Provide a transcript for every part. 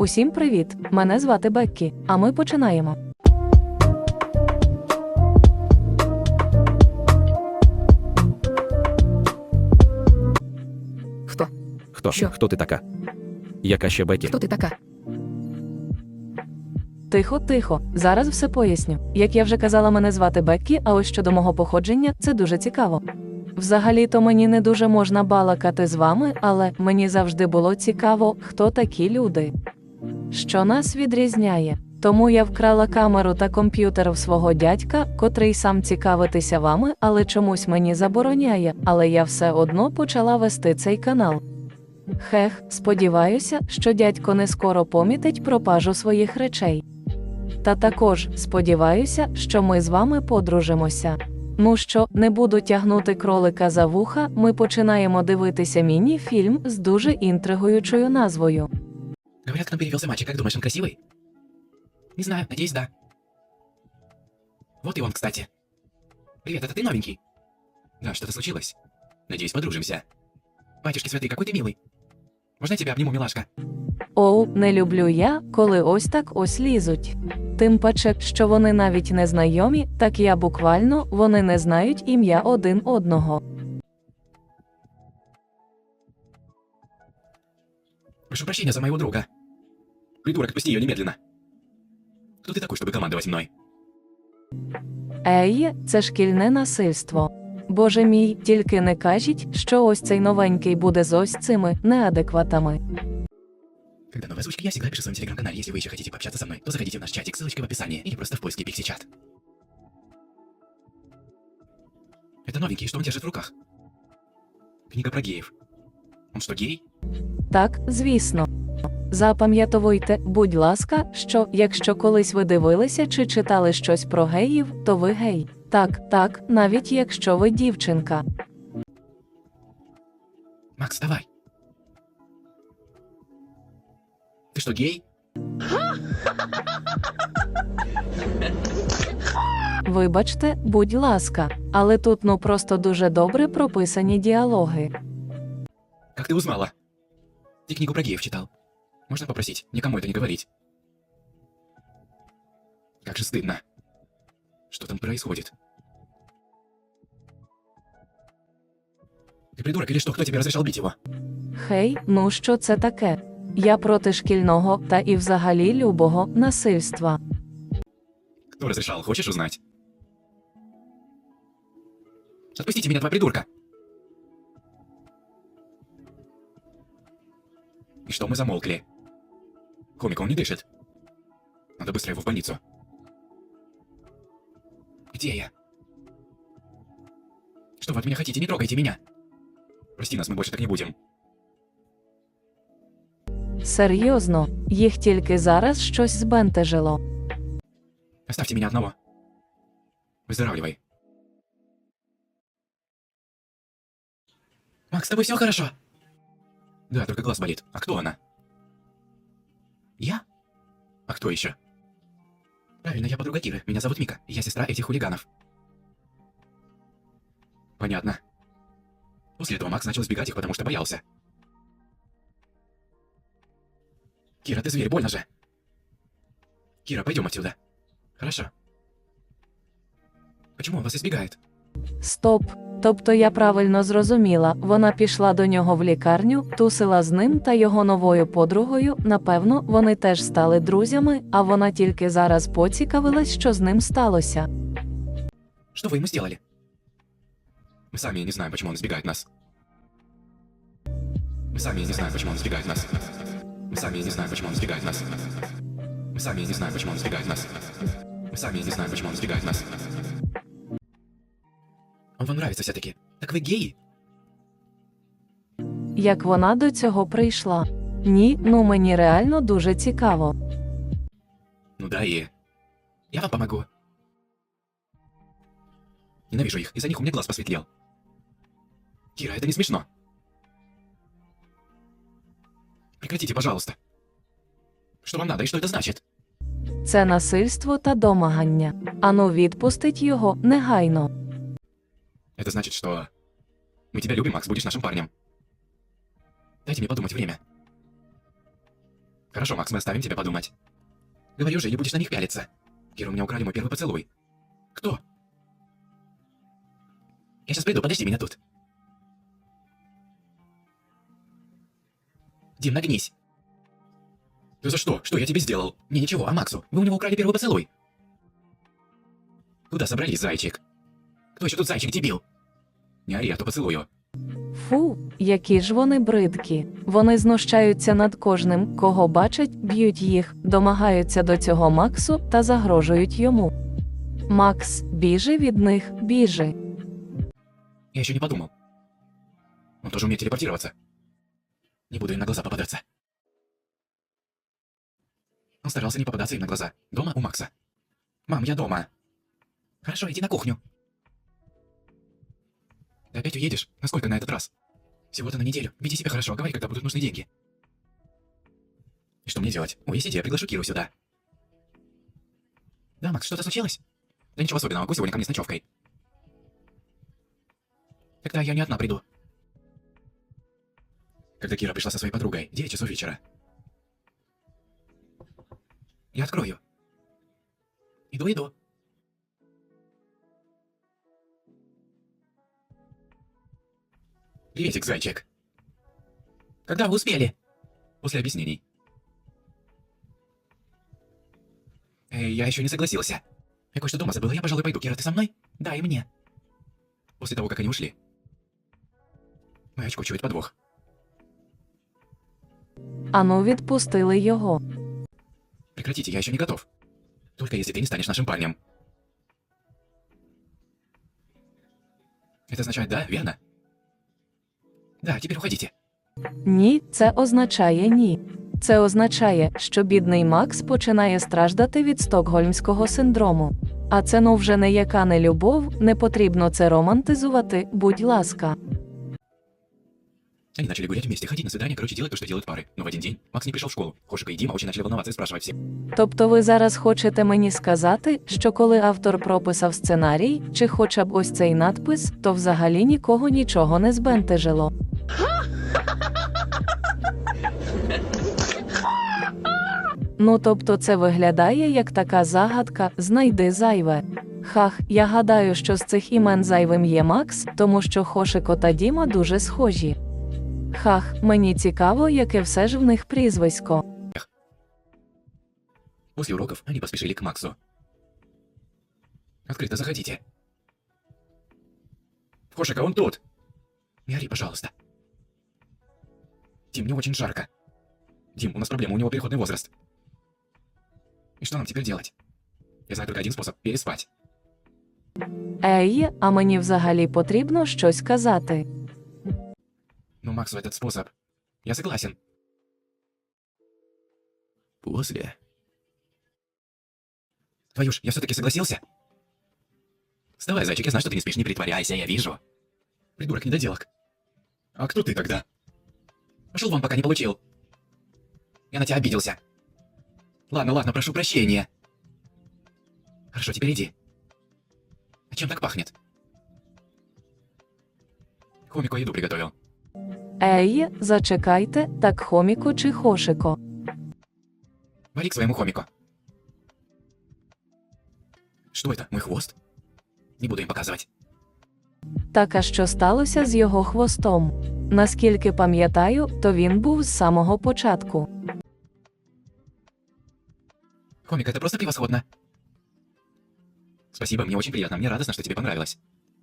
Усім привіт! Мене звати Беккі, а ми починаємо. Хто? Хто? Що? Хто ти така? Яка ще Бекі? Хто ти така? Тихо, тихо. Зараз все поясню. Як я вже казала, мене звати Беккі, а ось щодо мого походження, це дуже цікаво. Взагалі-то мені не дуже можна балакати з вами, але мені завжди було цікаво, хто такі люди. Що нас відрізняє. Тому я вкрала камеру та комп'ютер в свого дядька, котрий сам цікавитися вами, але чомусь мені забороняє, але я все одно почала вести цей канал. Хех, сподіваюся, що дядько не скоро помітить пропажу своїх речей. Та також сподіваюся, що ми з вами подружимося. Ну що, не буду тягнути кролика за вуха, ми починаємо дивитися міні-фільм з дуже інтригуючою назвою. Говорят, к нам перевелся мальчик. Как думаешь, он красивый? Не знаю, надеюсь, да. Вот и он, кстати. Привет, это ты новенький? Да, что-то случилось? Надеюсь, подружимся. Батюшки святые, какой ты милый. Можно я тебя обниму, милашка? Оу, не люблю я, коли ось так ось лізуть. Тим паче, що вони навіть не знайомі, так я буквально вони не знають ім'я один одного. Прошу прощения за моего друга. Придурок, отпусти ее немедленно. Кто ты такой, чтобы командовать мной? Ей, це шкільне насильство. Боже мій, тільки не кажіть, що ось цей новенький буде з ось цими неадекватами. Когда новая озвучка, я всегда пишу в своем телеграм-канале. Если вы еще хотите пообщаться со мной, то заходите в наш чатик, ссылочка в описании, или просто в поиске Пикси Чат. Это новенький, что он держит в руках? Книга про геев. Он что, гей? Так, звісно. Запам'ятовуйте, будь ласка, що якщо колись ви дивилися чи читали щось про геїв, то ви гей. Так, так, навіть якщо ви дівчинка. Макс, давай. Ты что, гей? Вибачте, будь ласка, але тут ну просто дуже добре прописані діалоги. Как ты узнала? Ты книгу про геев читал. Можно попросить никому это не говорить? Как же стыдно. Что там происходит? Ты придурок или что? Кто тебе разрешал бить его? Хей, ну що це таке? Я проти шкільного та і взагалі любого насильства. Кто разрешал? Хочешь узнать? Отпустите меня, два придурка! Что мы замолкли? Хомик, он не дышит. Надо быстро его в больницу. Где я? Что вы от меня хотите? Не трогайте меня! Прости нас, мы больше так не будем. Серйозно, їх тільки зараз щось збентежило. Оставьте меня одного. Выздоравливай. Макс, с тобой все хорошо? Да, только глаз болит. А кто она? Я? А кто еще? Правильно, я подруга Киры. Меня зовут Мика. Я сестра этих хулиганов. Понятно. После этого Макс начал избегать их, потому что боялся. Кира, ты зверь, больно же. Кира, пойдем отсюда. Хорошо. Почему он вас избегает? Стоп. Тобто я правильно зрозуміла, вона пішла до нього в лікарню, тусила з ним та його новою подругою. Напевно, вони теж стали друзями, а вона тільки зараз поцікавилась, що з ним сталося. Что вы ему сделали? Мы сами не знаем, почему он избегает нас. Мы сами не знаем, почему он избегает нас. Мы сами не знаем, почему он избегает нас. Мы сами не знаем, почему он избегает нас. Мы сами не знаем, почему он избегает нас. Он вам нравится все-таки. Так вы геи? Як вона до цього прийшла? Ні, ну мені реально дуже цікаво. Ну да и... Я вам помогу. Ненавижу их, из-за них у меня глаз посветлел. Кира, это не смешно. Прекратите, пожалуйста. Что вам надо и что это значит? Це насильство та домагання. Ану, відпустить його негайно. Это значит, что... Мы тебя любим, Макс, будешь нашим парнем. Дайте мне подумать время. Хорошо, Макс, мы оставим тебя подумать. Говорю же, или будешь на них пялиться. Кира, у меня украли мой первый поцелуй. Кто? Я сейчас приду, подожди меня тут. Дим, нагнись. Ты за что? Что я тебе сделал? Не, ничего, а Максу? Вы у него украли первый поцелуй. Куда собрались, зайчик? Кто еще тут зайчик, дебил? Ори, то поцелую. Фу, які ж вони бридкі. Вони знущаються над кожним, кого бачать, б'ють їх, домагаються до цього Максу та загрожують йому. Макс, біжи від них, біжи. Я еще не подумал. Он тоже умеет телепортироваться. Не буду им на глаза попадаться. Он старался не попадаться им на глаза. Дома у Макса. Мам, я дома. Хорошо, иди на кухню. Ты опять уедешь? Насколько на этот раз? Всего-то на неделю. Веди себя хорошо, говори, когда будут нужны деньги. И что мне делать? Ой, есть идея, приглашу Киру сюда. Да, Макс, что-то случилось? Да ничего особенного, Гусь сегодня ко мне с ночевкой. Тогда я не одна приду. Когда Кира пришла со своей подругой, 9 часов вечера. Я открою. Иду, иду. Приветик, зайчик. Когда вы успели? После объяснений. Эй, я еще не согласился. Я кое-что дома забыла, я, пожалуй, пойду. Кира, ты со мной? Да, и мне. После того, как они ушли. Моє очко чует подвох. Ану відпустили його. Прекратите, я еще не готов. Только если ты не станешь нашим парнем. Это означает да, верно? Да, тепер уходіть. Ні, це означає ні. Це означає, що бідний Макс починає страждати від стокгольмського синдрому. А це ну вже не яка не любов, не потрібно це романтизувати, будь ласка. Они начали гулять вместе, ходить на свидание, короче, делать то, что делают пары. Но в один день Макс не пришел в школу. Хошика и Дима очень начали волноваться и спрашивать все. Тобто ви зараз хочете мені сказати, що коли автор прописав сценарій, чи хоча б ось цей надпис, то взагалі нікого нічого не збентежило. Ну тобто це виглядає як така загадка знайди зайве. Хах, я гадаю, що з цих імен зайвим є Макс, тому що Хошико та Діма дуже схожі. Хах, мені цікаво, яке все ж в них прізвисько. После уроков они поспешили к Максу. Открыто заходите. Хошика, он тут. Не ори, пожалуйста. Дим, мне очень жарко. Дим, у нас проблема, у него переходный возраст. И что нам теперь делать? Я знаю только один способ – переспать. Ей, а мені взагалі потрібно щось казати. Но Максу этот способ. Я согласен. После. Твою ж, я все-таки согласился? Вставай, зайчик, я знаю, что ты не спишь, не притворяйся, я вижу. Придурок недоделок. А кто ты тогда? Пошел вон, пока не получил. Я на тебя обиделся. Ладно, ладно, прошу прощения. Хорошо, теперь иди. А чем так пахнет? Хомику еду приготовил. Ей, зачекайте, так хоміко чи хошико. Вали к своему хомику. Что это, мой хвост? Не буду им показывать. Так а що сталося з його хвостом? Наскільки пам'ятаю, то він був з самого початку. Хомик, это просто превосходно. Спасибо, мне очень приятно, мне радостно, что тебе понравилось.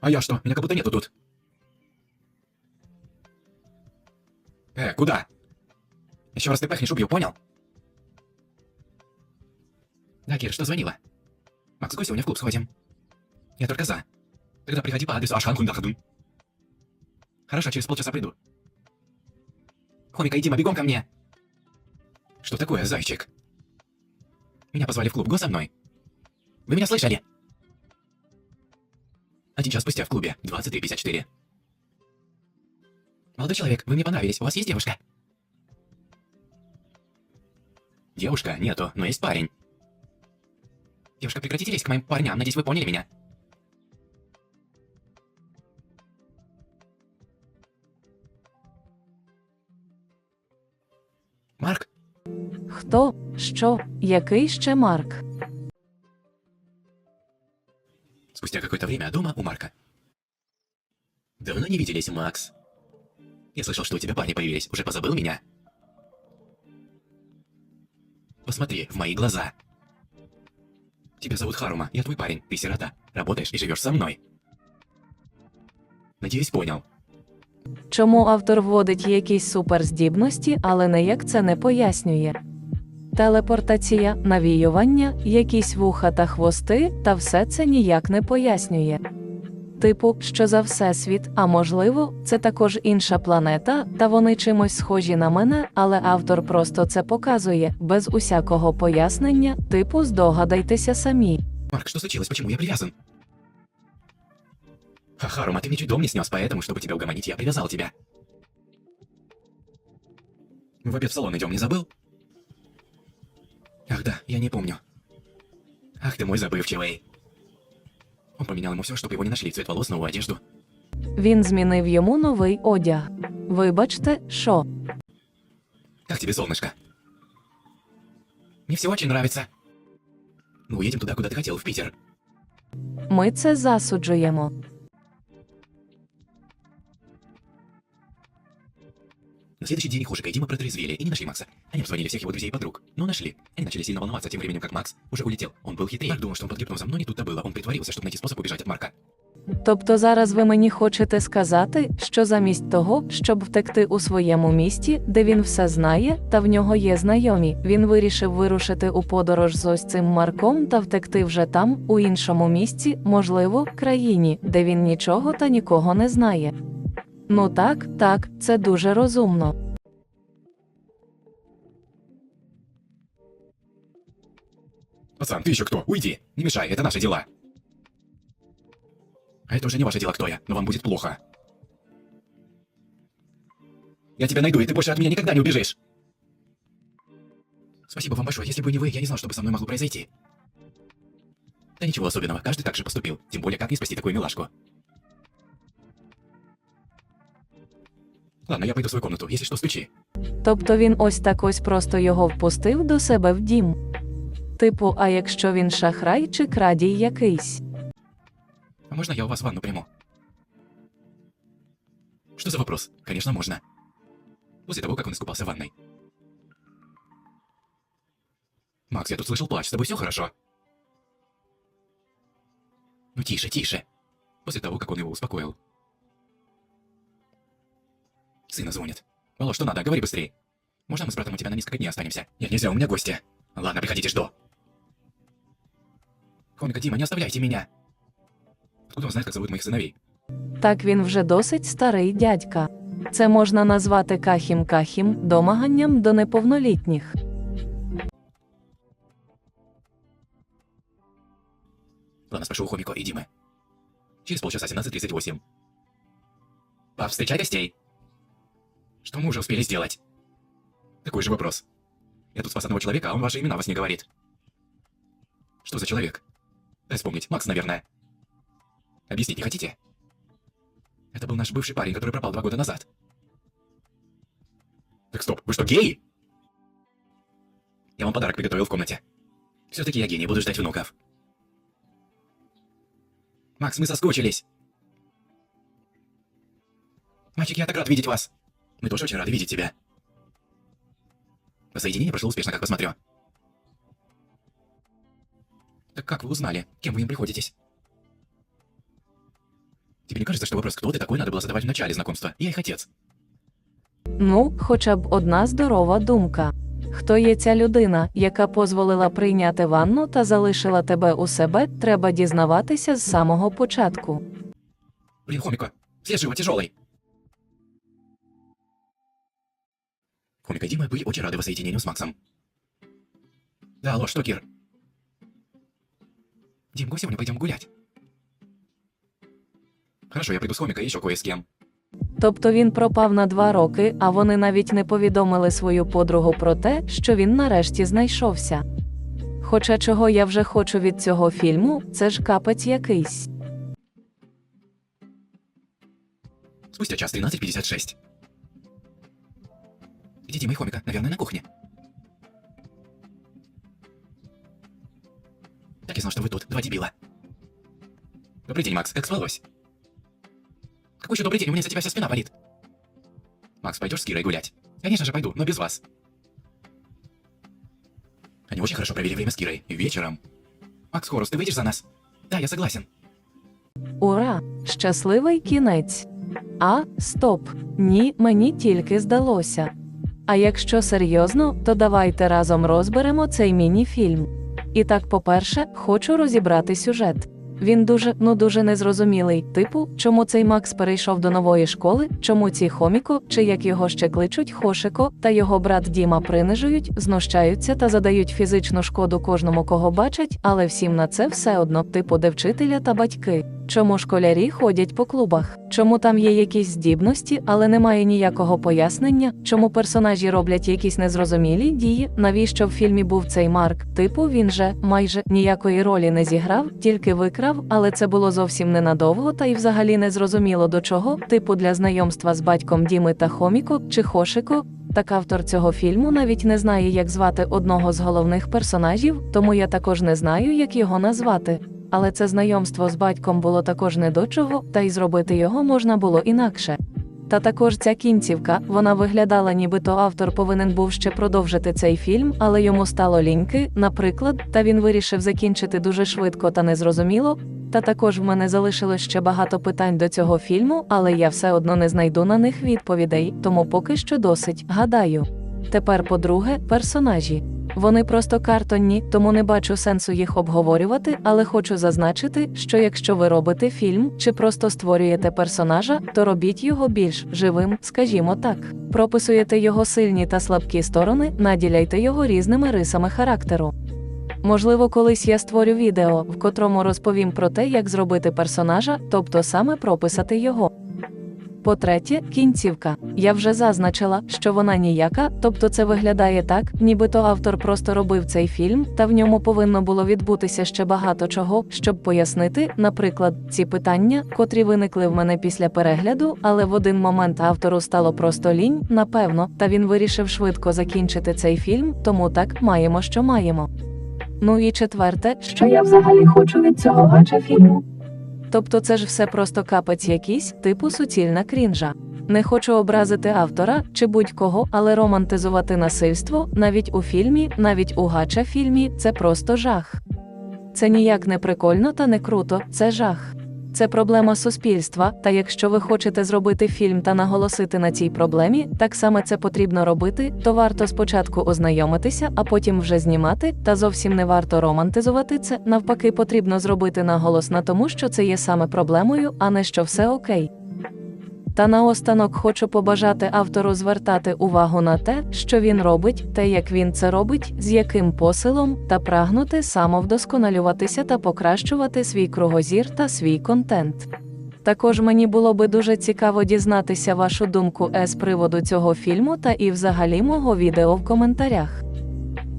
А я что? Меня как будто нету тут. Э, куда? Еще раз ты пахнешь, убью, понял? Да, Кир, что звонила? Макс, какой сегодня в клуб сходим? Я только за. Тогда приходи по адресу Ашханхундахадун. Хорошо, через полчаса приду. Хомика и Дима, бегом ко мне. Что такое, зайчик? Меня позвали в клуб, го со мной. Вы меня слышали? Один час спустя в клубе, 23.54. Молодой человек, вы мне понравились, у вас есть девушка? Девушка? Нету, но есть парень. Девушка, прекратите лезть к моим парням, надеюсь, вы поняли меня. Марк? Хто? Що? Який ще Марк? Спустя какое-то время дома у Марка. Давно не виделись, Макс. Я слышал, что у тебя парни появились. Уже позабыл меня? Посмотри в мои глаза. Тебя зовут Харума, я твой парень, ты сирота. Работаешь и живешь со мной. Надеюсь, понял. Чому автор вводить якісь суперздібності, але ніяк це не пояснює. Телепортація, навіювання, якісь вуха та хвости, та все це ніяк не пояснює. Типу, що за всесвіт, а можливо, це також інша планета, та вони чимось схожі на мене, але автор просто це показує, без усякого пояснення, типу, здогадайтеся самі. Марк, что случилось? Почему я привязан? Ха, Харума, ты мне чуть дом не снес, поэтому, чтобы тебя угомонить, я привязал тебя. Мы в обед в салон идем, не забыл? Ах да, я не помню. Ах ты мой забывчивый. Он поменял ему все, чтобы его не нашли, цвет волос, новую одежду. Він змінив йому новий одяг. Вибачте, що? Как тебе, солнышко? Мне все очень нравится. Мы уедем туда, куда ты хотел, в Питер. Ми це засуджуємо. На следующий день Хожика и Дима протрезвели и не нашли Макса. Они обзвонили всех его друзей и подруг, но нашли. Они начали сильно волноваться, тем временем как Макс уже улетел. Он был хитрее. Марк думал, что он под гипнозом, но не тут-то было. Он притворился, чтобы найти способ убежать от Марка. Тобто зараз ви мені хочете сказати, що замість того, щоб втекти у своєму місті, де він все знає, та в нього є знайомі, він вирішив вирушити у подорож з ось цим Марком та втекти вже там, у іншому місці, можливо, країні, де він нічого та нікого не знає. Ну так, так, це дуже розумно. Пацан, ты еще кто? Уйди! Не мешай, это наши дела. А это уже не ваше дело, кто я, но вам будет плохо. Я тебя найду, и ты больше от меня никогда не убежишь. Спасибо вам большое. Если бы не вы, я не знал, что бы со мной могло произойти. Да ничего особенного, каждый так же поступил. Тем более, как не спасти такую милашку. Ладно, я пойду в свою комнату. Если что, стучи. Тобто він ось так ось просто його впустив до себе в дім. Типу, а якщо він шахрай чи крадій якийсь? А можно я у вас ванну приму? Что за вопрос? Конечно, можно. После того, как он искупался в ванной. Макс, я тут слышал плач, с тобой все хорошо? Ну тише, тише. После того, как он его успокоил. Сына звонит. Алло, что надо? Говори быстрее. Можно мы с братом у тебя на несколько дней останемся? Нет, нельзя, у меня гости. Ладно, приходите, жду. Хомика, Дима, не оставляйте меня. Откуда он знает, как зовут моих сыновей? Так він вже досить старий дядька. Це можна назвати кахім-кахім домаганням до неповнолітніх. Ладно, спрошу у Хомико и Димы. Через полчаса 17.38. Пап, встречай гостей. Что мы уже успели сделать? Такой же вопрос. Я тут спас одного человека, а он ваши имена вас не говорит. Что за человек? Дай вспомнить. Макс, наверное. Объяснить не хотите? Это был наш бывший парень, который пропал два года назад. Так стоп, вы что, геи? Я вам подарок приготовил в комнате. Все-таки я гений, буду ждать внуков. Макс, мы соскучились. Мальчик, я так рад видеть вас. Мы тоже очень рады видеть тебя. Воссоединение прошло успешно, как посмотрю. Так как вы узнали, кем вы им приходитесь? Тебе не кажется, что вопрос «кто ты такой» надо было задавать в начале знакомства? Я их отец. Ну, хоча б одна здорова думка. Хто є ця людина, яка дозволила прийняти ванну та залишила тебе у себе, треба дізнаватися з самого початку. Блин, Хомико, все живо, тяжелый. Хомик и Дима были очень рады воссоединению с Максом. Да, алло, что, Кир? Димка, сегодня пойдем гулять. Хорошо, я приду с Хомика и еще кое с кем. Тобто він пропав на два роки, а вони навіть не повідомили свою подругу про те, що він нарешті знайшовся. Хоча чого я вже хочу від цього фільму, це ж капець якийсь. Спустя час 13.56. Дидима и Хомика, наверное, на кухне. Так и знал, что вы тут, два дебила. Добрый день, Макс, как спалось? Какой еще добрый день, у меня за тебя вся спина болит. Макс, пойдешь с Кирой гулять? Конечно же пойду, но без вас. Они очень хорошо провели время с Кирой. Вечером. Макс Хорус, ты выйдешь за нас? Да, я согласен. Ура! счастливый кінець. А, стоп! Ні, мені тільки здалося. А якщо серйозно, то давайте разом розберемо цей міні-фільм. І так, по-перше, хочу розібрати сюжет. Він дуже, ну дуже незрозумілий, типу, чому цей Макс перейшов до нової школи, чому ці хоміко, чи як його ще кличуть, Хошико, та його брат Діма принижують, знущаються та задають фізичну шкоду кожному, кого бачать, але всім на це все одно, типу, де вчителя та батьки. Чому школярі ходять по клубах? Чому там є якісь здібності, але немає ніякого пояснення? Чому персонажі роблять якісь незрозумілі дії? Навіщо в фільмі був цей Марк? Типу, він же майже ніякої ролі не зіграв, тільки викрав, але це було зовсім ненадовго, та й взагалі не зрозуміло до чого. Типу для знайомства з батьком Діми та Хоміко чи Хошико. Так автор цього фільму навіть не знає, як звати одного з головних персонажів, тому я також не знаю, як його назвати. Але це знайомство з батьком було також не до чого, та й зробити його можна було інакше. Та також ця кінцівка, вона виглядала, нібито автор повинен був ще продовжити цей фільм, але йому стало ліньки, наприклад, та він вирішив закінчити дуже швидко та незрозуміло. Та також в мене залишилось ще багато питань до цього фільму, але я все одно не знайду на них відповідей, тому поки що досить, гадаю. Тепер, по-друге, персонажі. Вони просто картонні, тому не бачу сенсу їх обговорювати, але хочу зазначити, що якщо ви робите фільм чи просто створюєте персонажа, то робіть його більш живим, скажімо так. Прописуєте його сильні та слабкі сторони, наділяйте його різними рисами характеру. Можливо, колись я створю відео, в котрому розповім про те, як зробити персонажа, тобто саме прописати його. По-третє, кінцівка. Я вже зазначила, що вона ніяка, тобто це виглядає так, нібито автор просто робив цей фільм, та в ньому повинно було відбутися ще багато чого, щоб пояснити, наприклад, ці питання, котрі виникли в мене після перегляду, але в один момент автору стало просто лінь, напевно, та він вирішив швидко закінчити цей фільм, тому так маємо, що маємо. Ну і четверте, що я взагалі хочу від цього гача фільму. Тобто це ж все просто капець якийсь, типу суцільна крінжа. Не хочу образити автора чи будь-кого, але романтизувати насильство навіть у фільмі, навіть у гача фільмі це просто жах. Це ніяк не прикольно та не круто, це жах. Це проблема суспільства, та якщо ви хочете зробити фільм та наголосити на цій проблемі, так саме це потрібно робити, то варто спочатку ознайомитися, а потім вже знімати, та зовсім не варто романтизувати це. Навпаки, потрібно зробити наголос на тому, що це є саме проблемою, а не що все окей. Та наостанок хочу побажати автору звертати увагу на те, що він робить, те, як він це робить, з яким посилом, та прагнути самовдосконалюватися та покращувати свій кругозір та свій контент. Також мені було би дуже цікаво дізнатися вашу думку е, з приводу цього фільму та і взагалі мого відео в коментарях.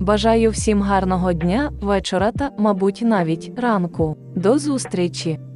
Бажаю всім гарного дня, вечора та, мабуть, навіть ранку. До зустрічі!